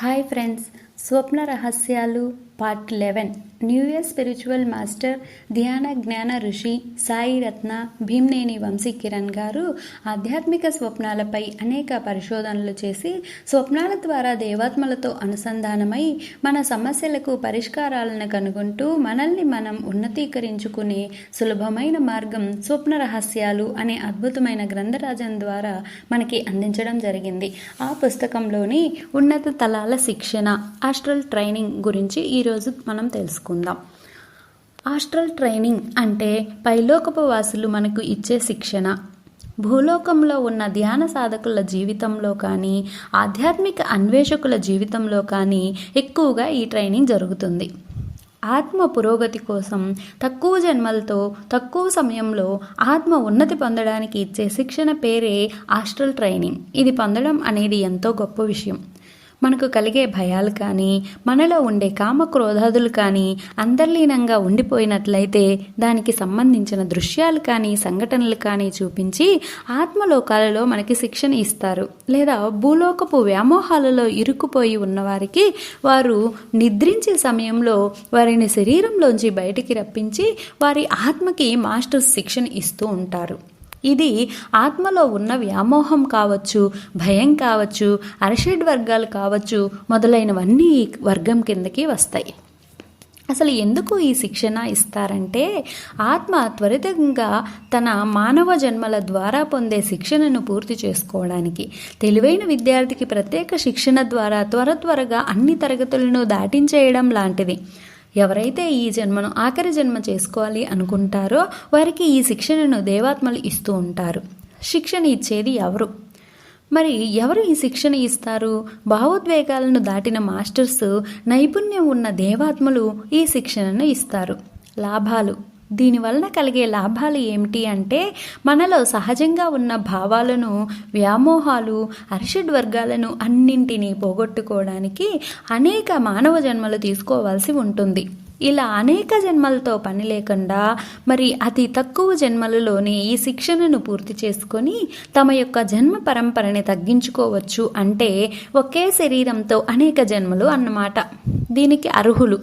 Hi friends స్వప్న రహస్యాలు. Part eleven. New year spiritual master ధ్యాన జ్ఞాన ఋషి సాయి రత్న భీమ్నేని వంశీ కిరణ్ గారు ఆధ్యాత్మిక స్వప్నాలపై అనేక పరిశోధనలు చేసి స్వప్నాల ద్వారా దేవాత్మలతో అనుసంధానమై మన సమస్యలకు పరిష్కారాలను కనుగొంటూ మనల్ని మనం ఉన్నతీకరించుకునే సులభమైన మార్గం స్వప్న రహస్యాలు అనే అద్భుతమైన గ్రంథరాజం ద్వారా మనకి అందించడం జరిగింది. ఆ పుస్తకంలోని ఉన్నత తలాల శిక్షణ ఆస్ట్రల్ ట్రైనింగ్ గురించి ఈరోజు మనం తెలుసుకుందాం. ఆస్ట్రల్ ట్రైనింగ్ అంటే పైలోకపు వాసులు మనకు ఇచ్చే శిక్షణ. భూలోకంలో ఉన్న ధ్యాన సాధకుల జీవితంలో కానీ ఆధ్యాత్మిక అన్వేషకుల జీవితంలో కానీ ఎక్కువగా ఈ ట్రైనింగ్ జరుగుతుంది. ఆత్మ పురోగతి కోసం తక్కువ జన్మలతో తక్కువ సమయంలో ఆత్మ ఉన్నతి పొందడానికి ఇచ్చే శిక్షణ పేరే ఆస్ట్రల్ ట్రైనింగ్ ఇది పొందడం అనేది ఎంతో గొప్ప విషయం. మనకు కలిగే భయాలు కానీ మనలో ఉండే కామ క్రోధాదులు కానీ అంతర్లీనంగా ఉండిపోయినట్లయితే దానికి సంబంధించిన దృశ్యాలు కానీ సంఘటనలు కానీ చూపించి ఆత్మలోకాలలో మనకి శిక్షణ ఇస్తారు. లేదా భూలోకపు వ్యామోహాలలో ఇరుక్కుపోయి ఉన్నవారికి వారు నిద్రించే సమయంలో వారిని శరీరంలోంచి బయటికి రప్పించి వారి ఆత్మకి మాస్టర్స్ శిక్షణ ఇస్తూ ఉంటారు. ఇది ఆత్మలో ఉన్న వ్యామోహం కావచ్చు భయం కావచ్చు అరషడ్ వర్గాలు కావచ్చు మొదలైనవన్నీ ఈ వర్గం కిందకి వస్తాయి. అసలు ఎందుకు ఈ శిక్షణ ఇస్తారంటే ఆత్మ త్వరితంగా తన మానవ జన్మల ద్వారా పొందే శిక్షణను పూర్తి చేసుకోవడానికి. తెలివైన విద్యార్థికి ప్రత్యేక శిక్షణ ద్వారా త్వర త్వరగా అన్ని తరగతులను దాటించేయడం లాంటిది. ఎవరైతే ఈ జన్మను ఆఖరి జన్మ చేసుకోవాలి అనుకుంటారో వారికి ఈ శిక్షణను దేవాత్మలు ఇస్తూ ఉంటారు. శిక్షణ ఇచ్చేది ఎవరు? మరి ఎవరు ఈ శిక్షణ ఇస్తారు? భావోద్వేగాలను దాటిన మాస్టర్స్ నైపుణ్యం ఉన్న దేవాత్మలు ఈ శిక్షణను ఇస్తారు. లాభాలు దీనివలన కలిగే లాభాలు ఏమిటి అంటే మనలో సహజంగా ఉన్న భావాలను వ్యామోహాలు అరిషడ్ వర్గాలను అన్నింటినీ పోగొట్టుకోవడానికి అనేక మానవ జన్మలు తీసుకోవాల్సి ఉంటుంది. ఇలా అనేక జన్మలతో పని లేకుండా మరి అతి తక్కువ జన్మలలోనే ఈ శిక్షణను పూర్తి చేసుకొని తమ యొక్క జన్మ పరంపరని తగ్గించుకోవచ్చు అంటే ఒకే శరీరంతో అనేక జన్మలు అన్నమాట. దీనికి అర్హులు.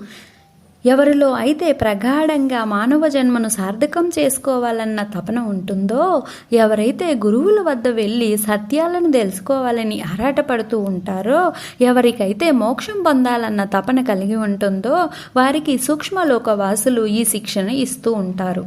ఎవరిలో అయితే ప్రగాఢంగా మానవ జన్మను సార్థకం చేసుకోవాలన్న తపన ఉంటుందో ఎవరైతే గురువుల వద్ద వెళ్ళి సత్యాలను తెలుసుకోవాలని ఆరాటపడుతూ ఉంటారో ఎవరికైతే మోక్షం పొందాలన్న తపన కలిగి ఉంటుందో వారికి సూక్ష్మలోకవాసులు ఈ శిక్షణ ఇస్తూ ఉంటారు.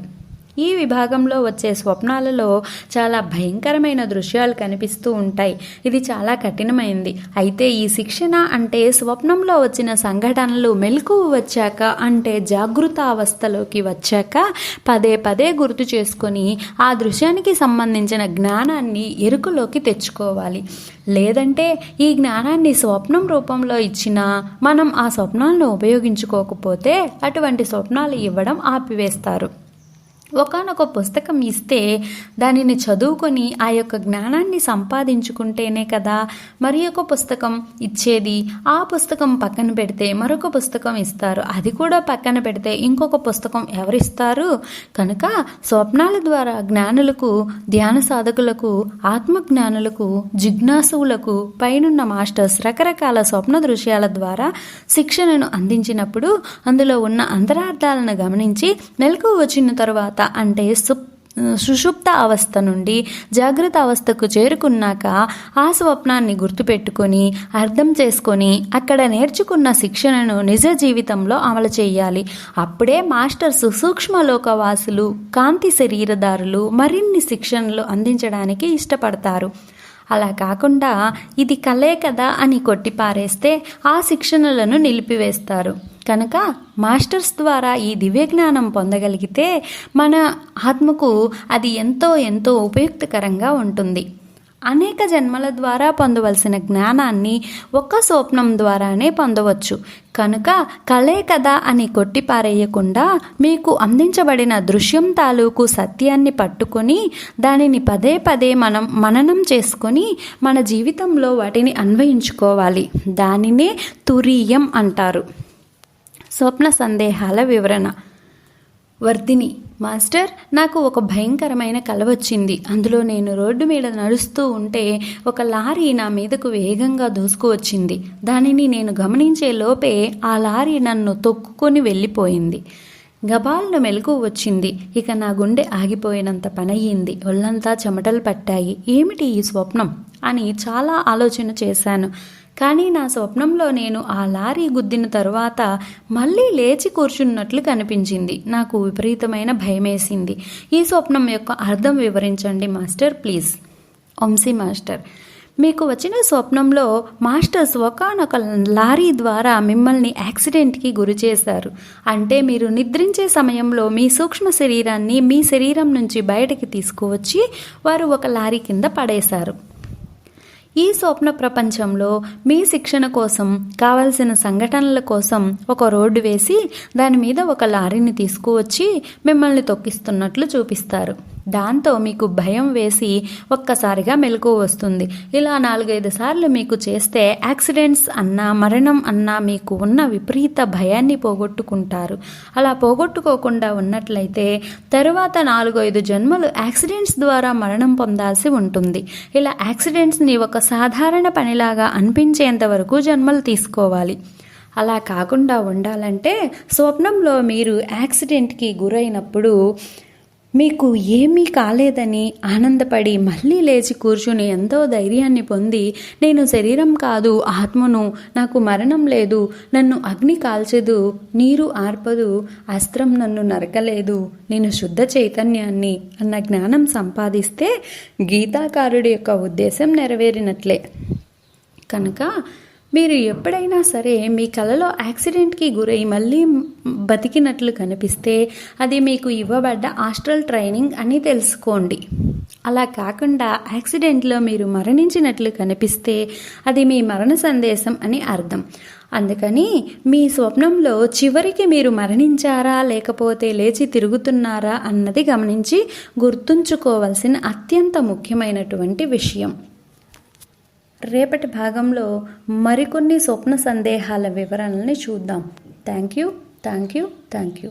ఈ విభాగంలో వచ్చే స్వప్నాలలో చాలా భయంకరమైన దృశ్యాలు కనిపిస్తూ ఉంటాయి. ఇది చాలా కఠినమైంది. అయితే ఈ శిక్షణ అంటే స్వప్నంలో వచ్చిన సంఘటనలు మెలకువ వచ్చాక అంటే జాగృత అవస్థలోకి వచ్చాక పదే పదే గుర్తు చేసుకొని ఆ దృశ్యానికి సంబంధించిన జ్ఞానాన్ని ఎరుకలోకి తెచ్చుకోవాలి. లేదంటే ఈ జ్ఞానాన్ని స్వప్నం రూపంలో ఇచ్చినా మనం ఆ స్వప్నాలను ఉపయోగించుకోకపోతే అటువంటి స్వప్నాలు ఇవ్వడం ఆపివేస్తారు. ఒకనొక పుస్తకం ఇస్తే దానిని చదువుకొని ఆ యొక్క జ్ఞానాన్ని సంపాదించుకుంటేనే కదా మరి ఒక పుస్తకం ఇచ్చేది. ఆ పుస్తకం పక్కన పెడితే మరొక పుస్తకం ఇస్తారు. అది కూడా పక్కన పెడితే ఇంకొక పుస్తకం ఎవరిస్తారు? కనుక స్వప్నాల ద్వారా జ్ఞానులకు ధ్యాన సాధకులకు ఆత్మజ్ఞానులకు జిజ్ఞాసువులకు పైనున్న మాస్టర్స్ రకరకాల స్వప్న దృశ్యాల ద్వారా శిక్షణను అందించినప్పుడు అందులో ఉన్న అంతరార్థాలను గమనించి మెలకు వచ్చిన తరువాత అంటే సుప్ సుషుప్త అవస్థ నుండి జాగ్రత్త అవస్థకు చేరుకున్నాక ఆ స్వప్నాన్ని గుర్తుపెట్టుకొని అర్థం చేసుకొని అక్కడ నేర్చుకున్న శిక్షణను నిజ జీవితంలో అమలు చేయాలి. అప్పుడే మాస్టర్స్ సూక్ష్మలోకవాసులు కాంతి శరీరదారులు మరిన్ని శిక్షణలు అందించడానికి ఇష్టపడతారు. అలా కాకుండా ఇది కలే కదా అని కొట్టిపారేస్తే ఆ శిక్షణలను నిలిపివేస్తారు. కనుక మాస్టర్స్ ద్వారా ఈ దివ్య జ్ఞానం పొందగలిగితే మన ఆత్మకు అది ఎంతో ఎంతో ఉపయుక్తకరంగా ఉంటుంది. అనేక జన్మల ద్వారా పొందవలసిన జ్ఞానాన్ని ఒక్క స్వప్నం ద్వారానే పొందవచ్చు. కనుక కలే కదా అని కొట్టిపారేయకుండా మీకు అందించబడిన దృశ్యం తాలూకు సత్యాన్ని పట్టుకొని దానిని పదే పదే మనం మననం చేసుకొని మన జీవితంలో వాటిని అన్వయించుకోవాలి. దానినే తురీయం అంటారు. స్వప్న సందేహాల వివరణ. వర్ధిని మాస్టర్ నాకు ఒక భయంకరమైన కల వచ్చింది. అందులో నేను రోడ్డు మీద నడుస్తూ ఉంటే ఒక లారీ నా మీదకు వేగంగా దూసుకువచ్చింది దానిని నేను గమనించే లోపే ఆ లారీ నన్ను తొక్కుకొని వెళ్ళిపోయింది. గబాల్లో మెలకు వచ్చింది. ఇక నా గుండె ఆగిపోయినంత పనయ్యింది. ఒళ్ళంతా చెమటలు పట్టాయి. ఏమిటి ఈ స్వప్నం? అని చాలా ఆలోచన చేశాను. కానీ నా స్వప్నంలో నేను ఆ లారీ గుద్దిన తరువాత మళ్ళీ లేచి కూర్చున్నట్లు కనిపించింది. నాకు విపరీతమైన భయమేసింది. ఈ స్వప్నం యొక్క అర్థం వివరించండి మాస్టర్ ప్లీజ్. వంశీ మాస్టర్. మీకు వచ్చిన స్వప్నంలో మాస్టర్స్ ఒకనొక లారీ ద్వారా మిమ్మల్ని యాక్సిడెంట్కి గురి చేశారు. అంటే మీరు నిద్రించే సమయంలో మీ సూక్ష్మ శరీరాన్ని మీ శరీరం నుంచి బయటకి తీసుకువచ్చి వారు ఒక లారీ కింద పడేశారు. ఈ స్వప్న ప్రపంచంలో మీ శిక్షణ కోసం కావలసిన సంఘటనల కోసం ఒక రోడ్డు వేసి దాని మీద ఒక లారీని తీసుకువచ్చి మిమ్మల్ని తొక్కిస్తున్నట్లు చూపిస్తారు. దాంతో మీకు భయం వేసి ఒక్కసారిగా మెలకు వస్తుంది. ఇలా నాలుగైదు సార్లు మీకు చేస్తే యాక్సిడెంట్స్ అన్నా మరణం అన్నా మీకు ఉన్న విపరీత భయాన్ని పోగొట్టుకుంటారు. అలా పోగొట్టుకోకుండా ఉన్నట్లయితే తరువాత నాలుగైదు జన్మలు యాక్సిడెంట్స్ ద్వారా మరణం పొందాల్సి ఉంటుంది. ఇలా యాక్సిడెంట్స్ని ఒక సాధారణ పనిలాగా అనిపించేంత వరకు జన్మలు తీసుకోవాలి. అలా కాకుండా ఉండాలంటే స్వప్నంలో మీరు యాక్సిడెంట్కి గురైనప్పుడు మీకు ఏమీ కాలేదని ఆనందపడి మళ్ళీ లేచి కూర్చుని ఎంతో ధైర్యాన్ని పొంది నేను శరీరం కాదు ఆత్మను నాకు మరణం లేదు నన్ను అగ్ని కాల్చదు నీరు ఆర్పదు అస్త్రం నన్ను నరకలేదు నేను శుద్ధ చైతన్యాన్ని అన్న జ్ఞానం సంపాదిస్తే గీతాకారుడి యొక్క ఉద్దేశం నెరవేరినట్లే. కనుక మీరు ఎప్పుడైనా సరే మీ కలలో యాక్సిడెంట్కి గురై మళ్ళీ బతికినట్లు కనిపిస్తే అది మీకు ఇవ్వబడ్డ ఆస్ట్రల్ ట్రైనింగ్ అని తెలుసుకోండి. అలా కాకుండా యాక్సిడెంట్లో మీరు మరణించినట్లు కనిపిస్తే అది మీ మరణ సందేశం అని అర్థం. అందుకని మీ స్వప్నంలో చివరికి మీరు మరణించారా లేకపోతే లేచి తిరుగుతున్నారా అన్నది గమనించి గుర్తుంచుకోవాల్సిన అత్యంత ముఖ్యమైనటువంటి విషయం. రేపటి భాగంలో మరికొన్ని స్వప్న సందేహాల వివరణల్ని చూద్దాం. Thank you thank you thank you